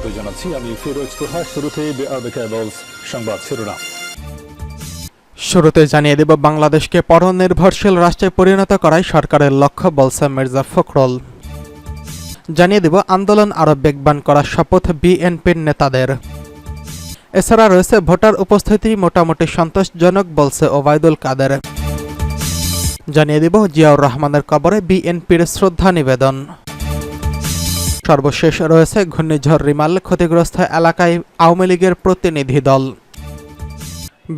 স্বাগত জানাচ্ছি। আমি ফিরোজ তোহা শুরুতে সংবাদ শিরোনাম। শুরুতে জানিয়ে দেব, বাংলাদেশকে পরনির্ভরশীল রাষ্ট্রে পরিণত করাই সরকারের লক্ষ্য, বলছে মির্জা ফখরুল। জানিয়ে দেব, আন্দোলন আরও বেগবান করার শপথ বিএনপির নেতাদের। এছাড়া রয়েছে ভোটার উপস্থিতি মোটামুটি সন্তোষজনক, বলছে ওবায়দুল কাদের। জানিয়ে দিব, জিয়াউর রহমানের কবরে বিএনপির শ্রদ্ধা নিবেদন। সর্বশেষ রয়েছে ঘূর্ণিঝড় রিমাল, ক্ষতিগ্রস্ত এলাকায় আওয়ামী লীগের প্রতিনিধি দল।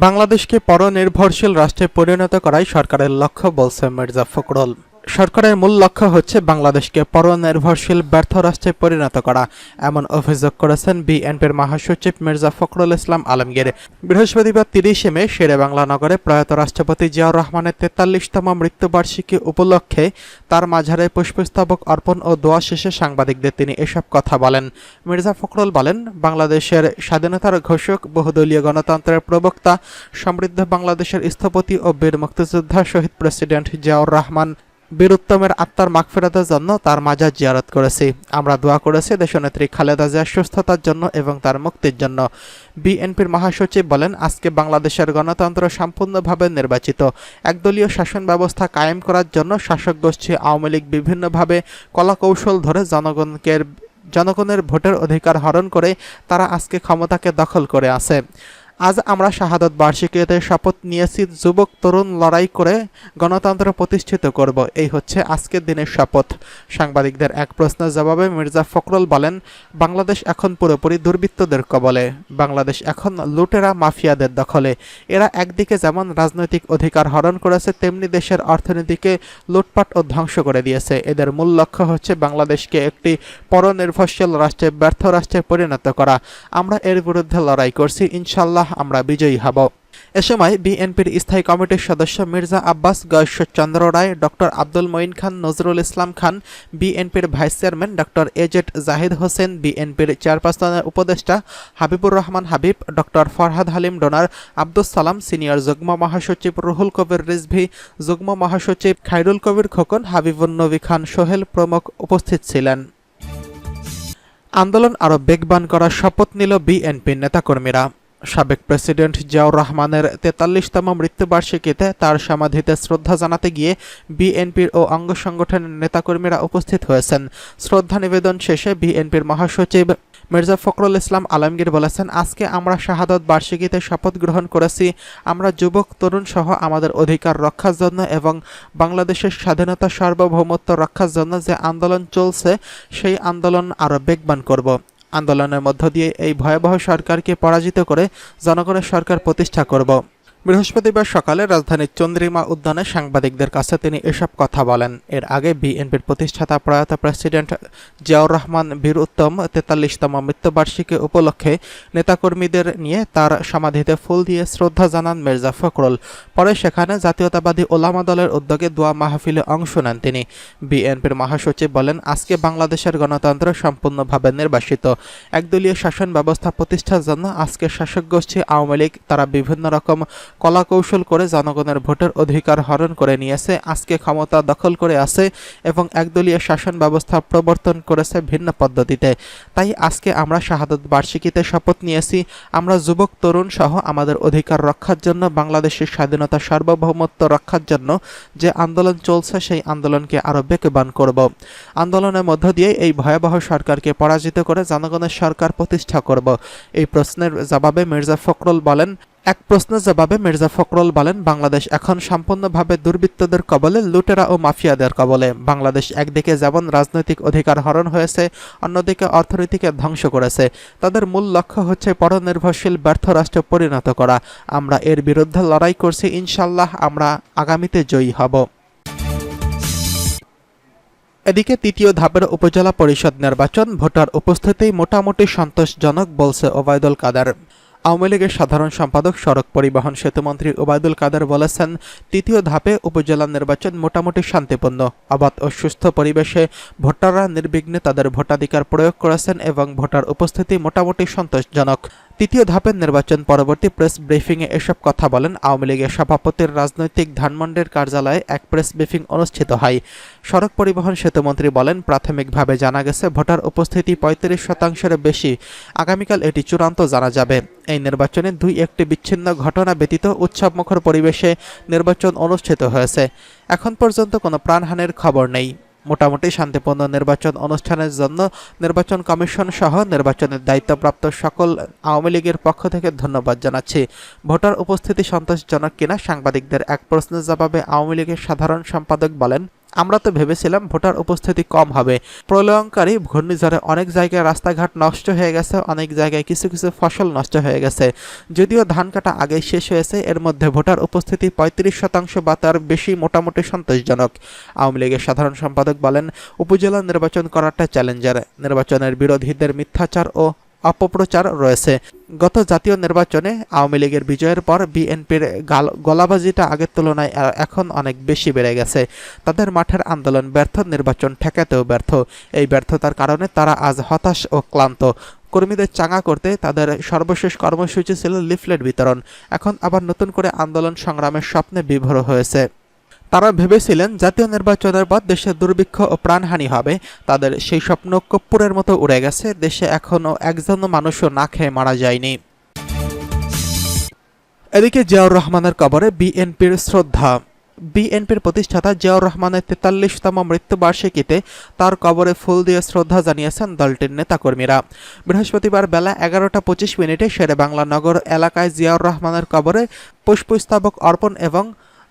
বাংলাদেশকে পরনির্ভরশীল রাষ্ট্রে পরিণত করাই সরকারের লক্ষ্য, বলছে মির্জা ফখরুল। সরকারের মূল লক্ষ্য হচ্ছে বাংলাদেশকে পরনির্ভরশীল, ব্যর্থ রাষ্ট্রে পরিণত করা, এমন অভিযোগ করেছেন বিএনপির মহাসচিব মির্জা ফখরুল ইসলাম আলমগীর। বৃহস্পতিবার তিরিশে মে শেরে বাংলা নগরে প্রয়াত রাষ্ট্রপতি জিয়াউর রহমানের তেতাল্লিশতম মৃত্যুবার্ষিকী উপলক্ষে তার মাঝারে পুষ্পস্তবক অর্পণ ও দোয়া শেষে সাংবাদিকদের তিনি এসব কথা বলেন। মির্জা ফখরুল বলেন, বাংলাদেশের স্বাধীনতার ঘোষক, বহুদলীয় গণতন্ত্রের প্রবক্তা, সমৃদ্ধ বাংলাদেশের স্থপতি ও বীর মুক্তিযোদ্ধা শহীদ প্রেসিডেন্ট জিয়াউর রহমান বীরুত্তমের আত্মার মাগফিরাতের জন্য তার মাজার জিয়ারত করেছি। আমরা দোয়া করেছি দেশনেত্রী খালেদা জিয়ার সুস্থতার জন্য এবং তার মুক্তির জন্য। বিএনপির মহাসচিব বলেন, আজকে বাংলাদেশের গণতন্ত্র সম্পূর্ণভাবে নির্বাচিত। একদলীয় শাসন ব্যবস্থা কায়েম করার জন্য শাসক গোষ্ঠী আওয়ামী লীগ বিভিন্নভাবে কলাকৌশল ধরে জনগণকে জনগণের ভোটের অধিকার হরণ করে তারা আজকে ক্ষমতাকে দখল করে আছে। আজ আমরা শাহাদত বার্ষিকীতে শপথ নিয়েছি, যুবক, তরুণ লড়াই করে গণতন্ত্র প্রতিষ্ঠিত করব। এই হচ্ছে আজকের দিনের শপথ। সাংবাদিকদের এক প্রশ্নের জবাবে মির্জা ফখরুল বলেন, বাংলাদেশ এখন পুরোপুরি দুর্বৃত্তদের কবলে। বাংলাদেশ এখন লুটেরা, মাফিয়াদের দখলে। এরা একদিকে যেমন রাজনৈতিক অধিকার হরণ করেছে, তেমনি দেশের অর্থনীতিকে লুটপাট ও ধ্বংস করে দিয়েছে। এদের মূল লক্ষ্য হচ্ছে বাংলাদেশকে একটি পরনির্ভরশীল রাষ্ট্রে, ব্যর্থ রাষ্ট্রে পরিণত করা। আমরা এর বিরুদ্ধে লড়াই করছি, ইনশাল্লাহ আমরা বিজয়ী হব। এ সময় বিএনপির স্থায়ী কমিটির সদস্য মির্জা আব্বাস গয়েশ্বরচন্দ্র রায় ডক্টর আব্দুল মঈন খান, নজরুল ইসলাম খান, বিএনপির vice chairman doctor A Z Zahid Hossain, বিএনপির চেয়ারপারসনের উপদেষ্টা হাবিবুর রহমান হাবিব ডক্টর ফরহাদ হালিম, ডোনার আব্দুস সালাম, সিনিয়র যুগ্ম মহাসচিব রুহুল কবির রিজভি, যুগ্ম মহাসচিব খাইরুল কবির খোকন হাবিবুন নবী খান সোহেল প্রমুখ উপস্থিত ছিলেন। আন্দোলন আরও বেগবান করার শপথ নিল বিএনপির নেতাকর্মীরা। সাবেক প্রেসিডেন্ট জিয়াউর রহমানের তেতাল্লিশতম মৃত্যুবার্ষিকীতে তার সমাধিতে শ্রদ্ধা জানাতে গিয়ে বিএনপির ও অঙ্গ সংগঠনের নেতাকর্মীরা উপস্থিত হয়েছেন। শ্রদ্ধা নিবেদন শেষে বিএনপির মহাসচিব মির্জা ফখরুল ইসলাম আলমগীর বলেছেন, আজকে আমরা শাহাদত বার্ষিকীতে শপথ গ্রহণ করেছি। আমরা যুবক, তরুণ সহ আমাদের অধিকার রক্ষার জন্য এবং বাংলাদেশের স্বাধীনতা সার্বভৌমত্ব রক্ষার জন্য যে আন্দোলন চলছে, সেই আন্দোলন আরও বেগবান করব। আন্দোলনের মধ্য দিয়ে এই ভয়াবহ সরকারকে পরাজিত করে জনগণের সরকার প্রতিষ্ঠা করব। বৃহস্পতিবার সকালে রাজধানীর চন্দ্রিমা উদ্যানে সাংবাদিকদের কাছে তিনি এসব কথা বলেন। এর আগে বিএনপির প্রতিষ্ঠাতা প্রয়াত প্রেসিডেন্ট জিয়াউর রহমান বীর উত্তম তেতাল্লিশতম মৃত্যুবার্ষিকী উপলক্ষে নেতাকর্মীদের নিয়ে তার সমাধিতে ফুল দিয়ে শ্রদ্ধা জানান মির্জা ফখরুল। পরে সেখানে জাতীয়তাবাদী ওলামা দলের উদ্যোগে দোয়া মাহফিলে অংশ নেন তিনি। বিএনপির মহাসচিব বলেন, আজকে বাংলাদেশের গণতন্ত্র সম্পূর্ণভাবে নির্বাসিত। একদলীয় শাসন ব্যবস্থা প্রতিষ্ঠার জন্য আজকে শাসক গোষ্ঠী আওয়ামী লীগ, তারা বিভিন্ন রকম কলাকৌশল করে জনগণের ভোটের অধিকার হরণ করে নিয়েছে, আজকে ক্ষমতা দখল করে আছে এবং একদলীয় শাসন ব্যবস্থা প্রবর্তন করেছে ভিন্ন পদ্ধতিতে। তাই আজকে আমরা শাহাদত বার্ষিকীতে শপথ নিয়েছি, আমরা যুবক, তরুণ সহ আমাদের অধিকার রক্ষার জন্য, বাংলাদেশের স্বাধীনতা সার্বভৌমত্ব রক্ষার জন্য যে আন্দোলন চলছে, সেই আন্দোলনকে আরও বেগবান করব। আন্দোলনের মধ্য দিয়ে এই ভয়াবহ সরকারকে পরাজিত করে জনগণের সরকার প্রতিষ্ঠা করব। এই প্রশ্নের জবাবে মির্জা ফখরুল বলেন এক প্রশ্নের জবাবে মির্জা ফখরুল বলেন, বাংলাদেশ এখন সম্পূর্ণভাবে দুর্বৃত্তদের কবলে, লুটেরা ও মাফিয়াদের কবলে। বাংলাদেশ একদিকে যেমন রাজনৈতিক অধিকার হরণ হয়েছে, অন্যদিকে অর্থনীতিকে ধ্বংস করেছে। তাদের মূল লক্ষ্য হচ্ছে পরনির্ভরশীল, ব্যর্থ রাষ্ট্রে পরিণত করা। আমরা এর বিরুদ্ধে লড়াই করছি ইনশাল্লাহ আমরা আগামীতে জয়ী হব। এদিকে তৃতীয় ধাপের উপজেলা পরিষদ নির্বাচন, ভোটার উপস্থিতি মোটামুটি সন্তোষজনক, বলছে ওবায়দুল কাদের। আওয়ামী লীগের সাধারণ সম্পাদক, সড়ক পরিবহন সেতুমন্ত্রী ওবায়দুল কাদের বলেছেন, তৃতীয় ধাপে উপজেলা নির্বাচন মোটামুটি শান্তিপূর্ণ। অবাধ ও সুস্থ পরিবেশে ভোটাররা নির্বিঘ্নে তাদের ভোটাধিকার প্রয়োগ করেছেন এবং ভোটার উপস্থিতি মোটামুটি সন্তোষজনক। তৃতীয় ধাপের নির্বাচন পরবর্তী প্রেস ব্রিফিংয়ে এসব কথা বলেন আওয়ামী লীগের সভাপতির রাজনৈতিক ধানমন্ডির কার্যালয়ে এক প্রেস ব্রিফিং অনুষ্ঠিত হয়। সড়ক পরিবহন সেতুমন্ত্রী বলেন, প্রাথমিকভাবে জানা গেছে, ভোটার উপস্থিতি পঁয়ত্রিশ শতাংশের বেশি। আগামীকাল এটি চূড়ান্ত জানা যাবে। এই নির্বাচনে দুই একটি বিচ্ছিন্ন ঘটনা ব্যতীত উৎসবমুখর পরিবেশে নির্বাচন অনুষ্ঠিত হয়েছে। এখন পর্যন্ত কোনো প্রাণহানির খবর নেই। মোটামুটি শান্তিপূর্ণ নির্বাচন অনুষ্ঠানের জন্য নির্বাচন কমিশন সহ নির্বাচনের দায়িত্বপ্রাপ্ত সকল আওয়ামী লীগের পক্ষ থেকে ধন্যবাদ জানাচ্ছি। ভোটার উপস্থিতি সন্তোষজনক কিনা সাংবাদিকদের এক প্রশ্নের জবাবে আওয়ামী লীগের সাধারণ সম্পাদক বলেন আমরা তো ভেবেছিলাম ভোটার উপস্থিতি কম হবে। প্রলয়ঙ্কারী ঘূর্ণিঝড়ে অনেক জায়গায় রাস্তাঘাট নষ্ট হয়ে গেছে, অনেক জায়গায় কিছু কিছু ফসল নষ্ট হয়ে গেছে। যদিও ধান কাটা আগেই শেষ হয়েছে, এর মধ্যে ভোটার উপস্থিতি পঁয়ত্রিশ শতাংশ বা তার বেশি মোটামুটি সন্তোষজনক। আওয়ামী লীগের সাধারণ সম্পাদক বলেন, উপজেলা নির্বাচন করাটা চ্যালেঞ্জার। নির্বাচনের বিরোধীদের মিথ্যাচার ও অপপ্রচার রয়েছে। গত জাতীয় নির্বাচনে আওয়ামী লীগের বিজয়ের পর বিএনপির গাল- গলাবাজিটা আগের তুলনায় এখন অনেক বেশি বেড়ে গেছে। তাদের মাঠের আন্দোলন ব্যর্থ, নির্বাচন ঠেকাতেও ব্যর্থ। এই ব্যর্থতার কারণে তারা আজ হতাশ ও ক্লান্ত। কর্মীদের চাঙা করতে তাদের সর্বশেষ কর্মসূচি ছিল লিফলেট বিতরণ। এখন আবার নতুন করে আন্দোলন সংগ্রামের স্বপ্নে বিভোর হয়েছে। তারা ভেবেছিলেন জাতীয় নির্বাচনের পর দেশে দুর্ভিক্ষ ও প্রাণহানি হবে। তাদের সেই স্বপ্ন কপ্পুরের মতো উড়ে গেছে। দেশে এখনও একজনও মানুষও না খেয়ে মারা যায়নি। এদিকে জিয়াউর রহমানের কবরে বিএনপির শ্রদ্ধা। বিএনপির প্রতিষ্ঠাতা জিয়াউর রহমানের তেতাল্লিশতম মৃত্যুবার্ষিকীতে তার কবরে ফুল দিয়ে শ্রদ্ধা জানিয়েছেন দলটির নেতাকর্মীরা। বৃহস্পতিবার বেলা এগারোটা পঁচিশ মিনিটে শেরে বাংলা নগর এলাকায় জিয়াউর রহমানের কবরে পুষ্পস্তবক অর্পণ এবং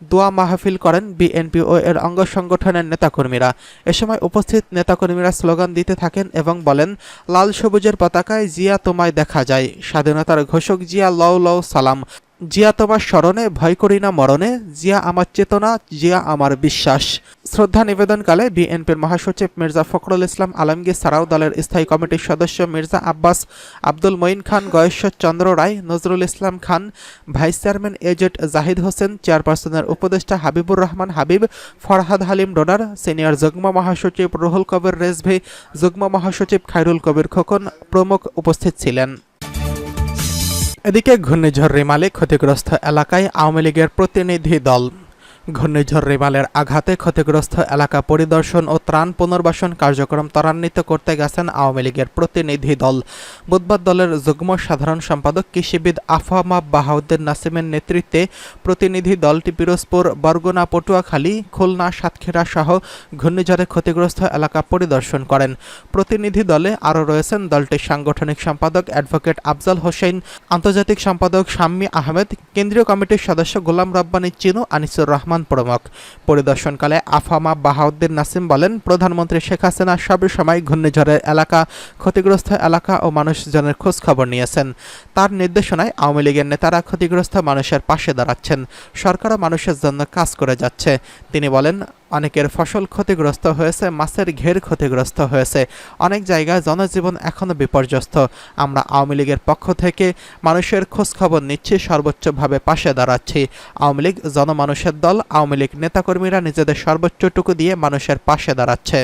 দোয়া মাহফিল করেন বিএনপি ও এর অঙ্গ সংগঠনের নেতাকর্মীরা। এ সময় উপস্থিত নেতাকর্মীরা স্লোগান দিতে থাকেন এবং বলেন, লাল সবুজের পতাকায় জিয়া তোমায় দেখা যায়। স্বাধীনতার ঘোষক জিয়া লও লও সালাম। জিয়া তোমার স্মরণে, ভয় করি না মরণে, জিয়া আমার চেতনা, জিয়া আমার বিশ্বাস। শ্রদ্ধা নিবেদনকালে বিএনপির মহাসচিব মির্জা ফখরুল ইসলাম আলমগীর সারাও দলের স্থায়ী কমিটির সদস্য Mirza Abbas, Abdul Moyeen Khan Goyeshwar Chandra Roy, Nazrul Islam Khan, vice chairman A Z Zahid Hossain, চেয়ারপারসনের উপদেষ্টা হাবিবুর রহমান হাবিব, ফরহাদ হালিম ডোনার, সিনিয়র যুগ্ম মহাসচিব রুহুল কবির রেজভি, যুগ্ম মহাসচিব খায়রুল কবির খোকন প্রমুখ উপস্থিত ছিলেন। এদিকে ঘূর্ণিঝড় রিমালে ক্ষতিগ্রস্ত এলাকায় আওয়ামী লীগের প্রতিনিধি দল ঘূর্ণিঝড় রিমালের আঘাতে ক্ষতিগ্রস্ত এলাকা পরিদর্শন ও ত্রাণ পুনর্বাসন কার্যক্রম ত্বরান্বিত করতে গেছেন আওয়ামী লীগের প্রতিনিধি দল। বুধবার দলের যুগ্ম সাধারণ সম্পাদক, কৃষিবিদ আফামা বাহাউদ্দিন নাসিমের নেতৃত্বে প্রতিনিধি দলটি পিরোজপুর, বরগুনা, পটুয়াখালী, খুলনা, সাতক্ষীরা সহ ঘূর্ণিঝড়ে ক্ষতিগ্রস্ত এলাকা পরিদর্শন করেন। প্রতিনিধি দলে আরও রয়েছেন দলটির সাংগঠনিক সম্পাদক অ্যাডভোকেট আফজাল হোসেন, আন্তর্জাতিক সম্পাদক শাম্মী আহমেদ, কেন্দ্রীয় কমিটির সদস্য গোলাম রব্বানী চিনু, আনিসুর রহমান প্রমুখ পরিদর্শনকালে আফামা বাহাউদ্দিন নাসিম বলেন, প্রধানমন্ত্রী শেখ হাসিনা সব সময় ঘূর্ণিঝড়ের এলাকা, ক্ষতিগ্রস্ত এলাকা ও মানুষজনের খোঁজ খবর নিয়েছেন। তার নির্দেশনায় আওয়ামী লীগের নেতারা ক্ষতিগ্রস্ত মানুষের পাশে দাঁড়াচ্ছেন। সরকারও মানুষের জন্য কাজ করে যাচ্ছে। তিনি বলেন অনেকের ফসল ক্ষতিগ্রস্ত হয়েছে, মাছের ঘের ক্ষতিগ্রস্ত হয়েছে। অনেক জায়গায় জনজীবন এখনও বিপর্যস্ত। আমরা আওয়ামী লীগের পক্ষ থেকে মানুষের খোঁজখবর নিচ্ছি, সর্বোচ্চভাবে পাশে দাঁড়াচ্ছি। আওয়ামী লীগ জনমানুষের দল, আওয়ামী লীগ নেতাকর্মীরা নিজেদের সর্বোচ্চটুকু দিয়ে মানুষের পাশে দাঁড়াচ্ছে।